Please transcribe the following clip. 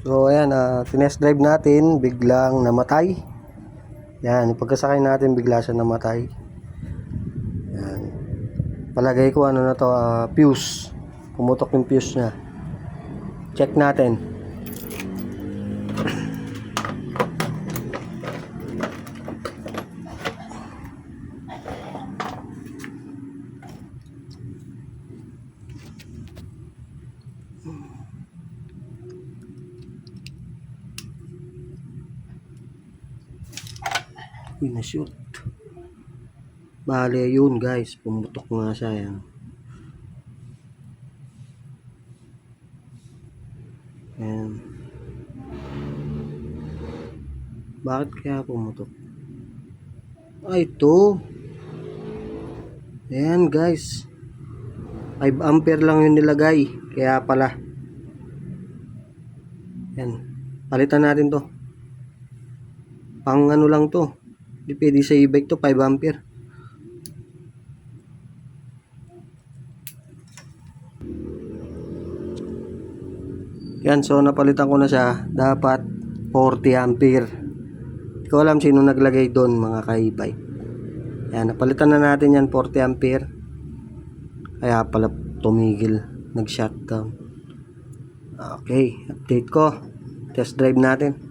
So ayan, uh, tinest drive natin, biglang namatay. Yan, pagkasakay natin bigla siya namatay. Yan. Palagay ko ano na to, ah, fuse. Pumutok yung fuse niya. Check natin. Uy, na-shoot. Bale, yun guys. Pumutok nga siya yan. Ayan. Bakit kaya pumutok? Ay, ito. Ayan guys. 5 ampere lang yung nilagay. Kaya pala. Ayan. Palitan natin to. Pang ano lang to. Pwede sa e-bike to, 5 ampere. Yan, so napalitan ko na siya. Dapat 40 ampere. Hindi ko alam sino naglagay doon mga ka-e-bike. Yan, napalitan na natin yan 40 ampere. Kaya pala tumigil, nag-shutdown. Okay, update ko. Test drive natin.